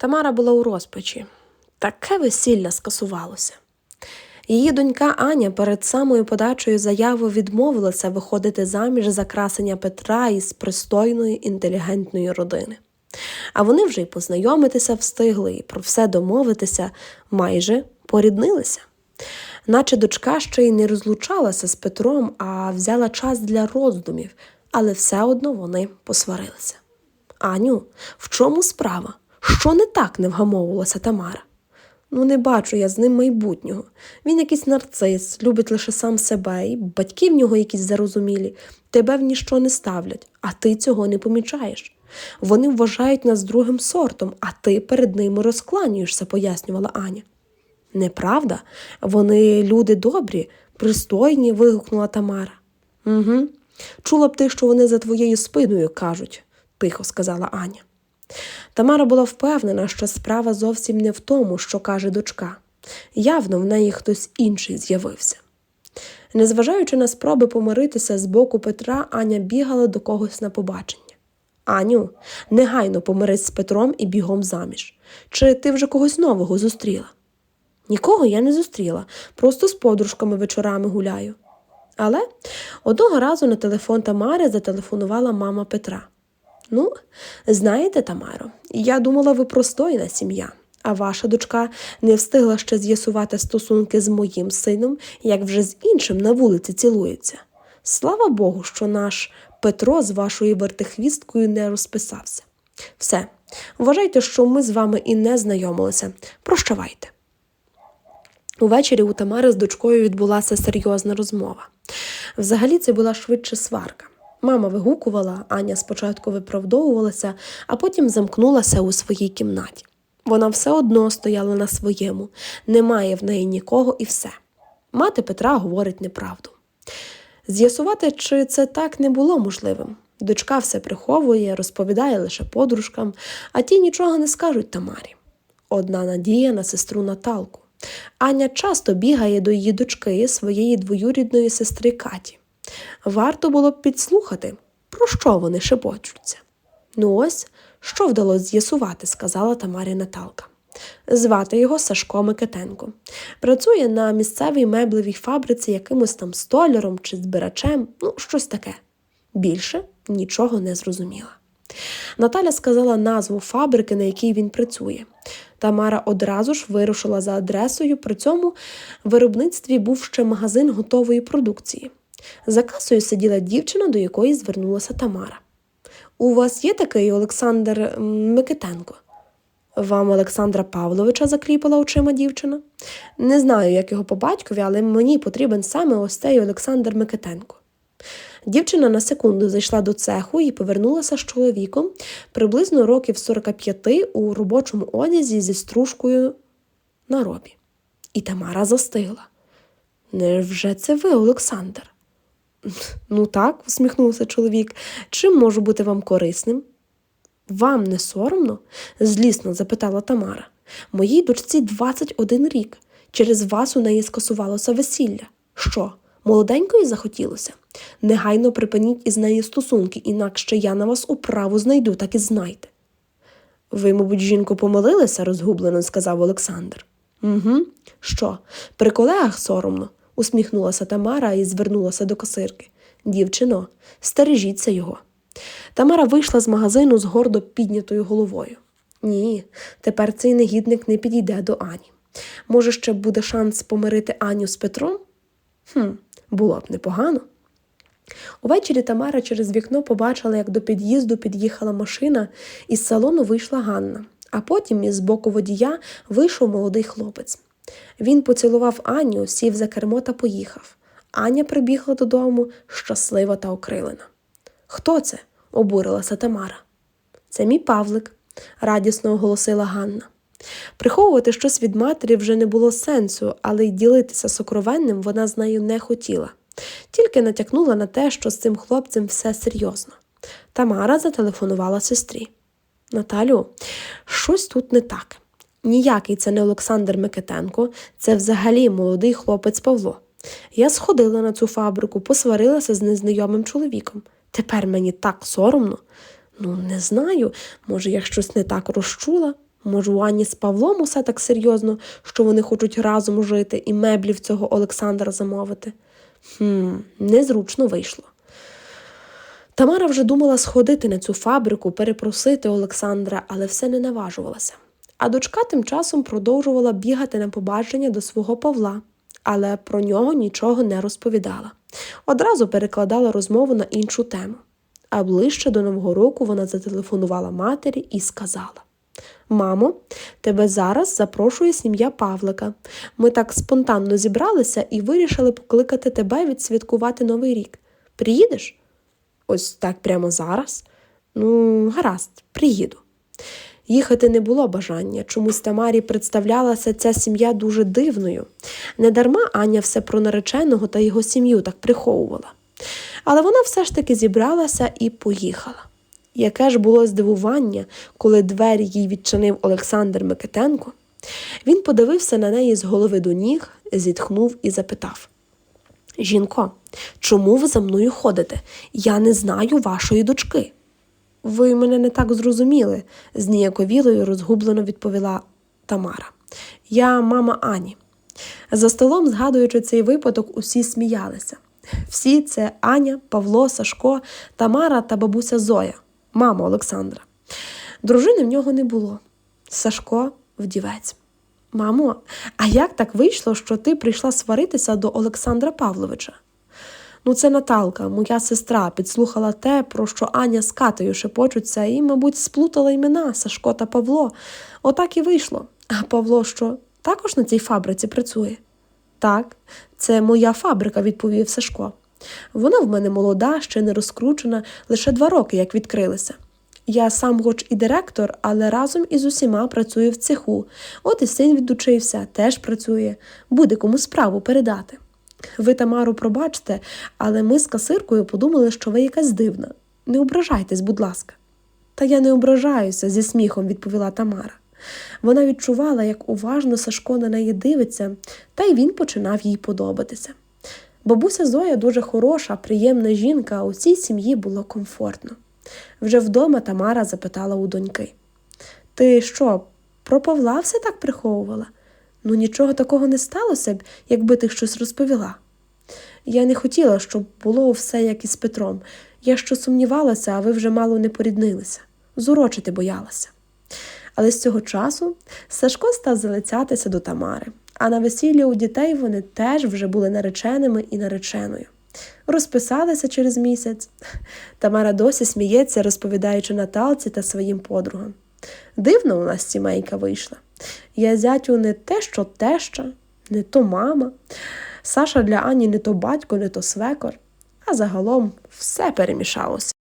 Тамара була у розпачі. Таке весілля скасувалося. Її донька Аня перед самою подачею заяви відмовилася виходити заміж за красення Петра із пристойної інтелігентної родини. А вони вже й познайомитися встигли і про все домовитися майже поріднилися. Наче дочка ще й не розлучалася з Петром, а взяла час для роздумів, але все одно вони посварилися. Аню, в чому справа? Що не так не вгамовувалася Тамара? Ну, не бачу я з ним майбутнього. Він якийсь нарцис, любить лише сам себе, і батьки в нього якісь зарозумілі, тебе в ніщо не ставлять, а ти цього не помічаєш. Вони вважають нас другим сортом, а ти перед ними розкланюєшся, пояснювала Аня. Неправда, вони люди добрі, пристойні, вигукнула Тамара. Угу. Чула б ти, що вони за твоєю спиною кажуть, тихо сказала Аня. Тамара була впевнена, що справа зовсім не в тому, що каже дочка. Явно в неї хтось інший з'явився. Незважаючи на спроби помиритися з боку Петра, Аня бігала до когось на побачення. Аню, негайно помирись з Петром і бігом заміж. Чи ти вже когось нового зустріла? Нікого я не зустріла, просто з подружками вечорами гуляю. Але одного разу на телефон Тамари зателефонувала мама Петра. Ну, знаєте, Тамаро, я думала, ви простойна сім'я, а ваша дочка не встигла ще з'ясувати стосунки з моїм сином, як вже з іншим на вулиці цілується. Слава Богу, що наш Петро з вашою вертихвісткою не розписався. Все, вважайте, що ми з вами і не знайомилися. Прощавайте. Увечері у Тамари з дочкою відбулася серйозна розмова. Взагалі це була швидше сварка. Мама вигукувала, Аня спочатку виправдовувалася, а потім замкнулася у своїй кімнаті. Вона все одно стояла на своєму, немає в неї нікого і все. Мати Петра говорить неправду. З'ясувати, чи це так не було можливим. Дочка все приховує, розповідає лише подружкам, а ті нічого не скажуть Тамарі. Одна надія на сестру Наталку. Аня часто бігає до її дочки, своєї двоюрідної сестри Каті. Варто було б підслухати, про що вони шепочуться. Ну ось, що вдалося з'ясувати, сказала Тамарі Наталка. Звати його Сашко Микитенко. Працює на місцевій меблевій фабриці якимось там столяром чи збирачем, ну, щось таке. Більше нічого не зрозуміла. Наталя сказала назву фабрики, на якій він працює. Тамара одразу ж вирушила за адресою, при цьому виробництві був ще магазин готової продукції. За касою сиділа дівчина, до якої звернулася Тамара. У вас є такий Олександр Микитенко? Вам Олександра Павловича закліпала очима дівчина. Не знаю, як його по батькові, але мені потрібен саме ось цей Олександр Микитенко. Дівчина на секунду зайшла до цеху і повернулася з чоловіком приблизно років 45 у робочому одязі зі стружкою на робі. І Тамара застигла. Невже це ви, Олександр? Ну так, усміхнувся чоловік. Чим можу бути вам корисним? Вам не соромно? злісно запитала Тамара. Моїй дочці 21 рік. Через вас у неї скасувалося весілля. Що, молоденької захотілося? Негайно припиніть із нею стосунки, інакше я на вас управу знайду, так і знайте. Ви, мабуть, жінку помилилися, розгублено сказав Олександр. Угу. Що, при колегах соромно? Усміхнулася Тамара і звернулася до касирки. Дівчино, стережіться його. Тамара вийшла з магазину з гордо піднятою головою. Ні, тепер цей негідник не підійде до Ані. Може, ще буде шанс помирити Аню з Петром? Хм, було б непогано. Увечері Тамара через вікно побачила, як до під'їзду під'їхала машина, і з салону вийшла Ганна, а потім із боку водія вийшов молодий хлопець. Він поцілував Аню, сів за кермо та поїхав. Аня прибігла додому щаслива та окрилена. Хто це? обурилася Тамара. Це мій Павлик, радісно оголосила Ганна. Приховувати щось від матері вже не було сенсу, але й ділитися сокровенним вона з нею не хотіла, тільки натякнула на те, що з цим хлопцем все серйозно. Тамара зателефонувала сестрі. Наталю, щось тут не так. Ніякий це не Олександр Микитенко, це взагалі молодий хлопець Павло. Я сходила на цю фабрику, посварилася з незнайомим чоловіком. Тепер мені так соромно. Ну, не знаю, може, я щось не так розчула. Може, у Ані з Павлом усе так серйозно, що вони хочуть разом жити і меблів цього Олександра замовити? Хм, незручно вийшло. Тамара вже думала сходити на цю фабрику, перепросити Олександра, але все не наважувалася. А дочка тим часом продовжувала бігати на побачення до свого Павла, але про нього нічого не розповідала. Одразу перекладала розмову на іншу тему. А ближче до Нового року вона зателефонувала матері і сказала: Мамо, тебе зараз запрошує сім'я Павлика. Ми так спонтанно зібралися і вирішили покликати тебе відсвяткувати Новий рік. Приїдеш? Ось так прямо зараз? Ну, гаразд, приїду. Їхати не було бажання, чомусь Тамарі представлялася ця сім'я дуже дивною. Недарма Аня все про нареченого та його сім'ю так приховувала. Але вона все ж таки зібралася і поїхала. Яке ж було здивування, коли двері їй відчинив Олександр Микитенко. Він подивився на неї з голови до ніг, зітхнув і запитав: Жінко, чому ви за мною ходите? Я не знаю вашої дочки. Ви мене не так зрозуміли, з ніяковілою розгублено відповіла Тамара. Я мама Ані. За столом, згадуючи цей випадок, усі сміялися. Всі це Аня, Павло, Сашко, Тамара та бабуся Зоя, мама Олександра. Дружини в нього не було. Сашко вдівець. Мамо, а як так вийшло, що ти прийшла сваритися до Олександра Павловича? Ну, це Наталка, моя сестра, підслухала те, про що Аня з Катею шепочуться, і, мабуть, сплутала імена Сашко та Павло. Отак і вийшло. А Павло що, також на цій фабриці працює? Так, це моя фабрика, відповів Сашко. Вона в мене молода, ще не розкручена, лише два роки як відкрилися. Я сам, хоч і директор, але разом із усіма працюю в цеху. От і син відучився, теж працює, буде кому справу передати. Ви, Тамару, пробачте, але ми з касиркою подумали, що ви якась дивна. Не ображайтесь, будь ласка. Та я не ображаюся, зі сміхом відповіла Тамара. Вона відчувала, як уважно Сашко на неї дивиться, та й він починав їй подобатися. Бабуся Зоя дуже хороша, приємна жінка, а у цій сім'ї було комфортно. Вже вдома Тамара запитала у доньки: Ти що, про Павла все так приховувала? Ну нічого такого не сталося б, якби ти щось розповіла. Я не хотіла, щоб було все як із Петром. Я що сумнівалася, а ви вже мало не поріднилися. Зурочити боялася. Але з цього часу Сашко став залицятися до Тамари, а на весіллі у дітей вони теж вже були нареченими і нареченою. Розписалися через місяць. Тамара досі сміється, розповідаючи Наталці та своїм подругам. Дивно у нас сімейка вийшла. Я зятю не те, що теща, не то мама. Саша для Ані не то батько, не то свекор, а загалом все перемішалося.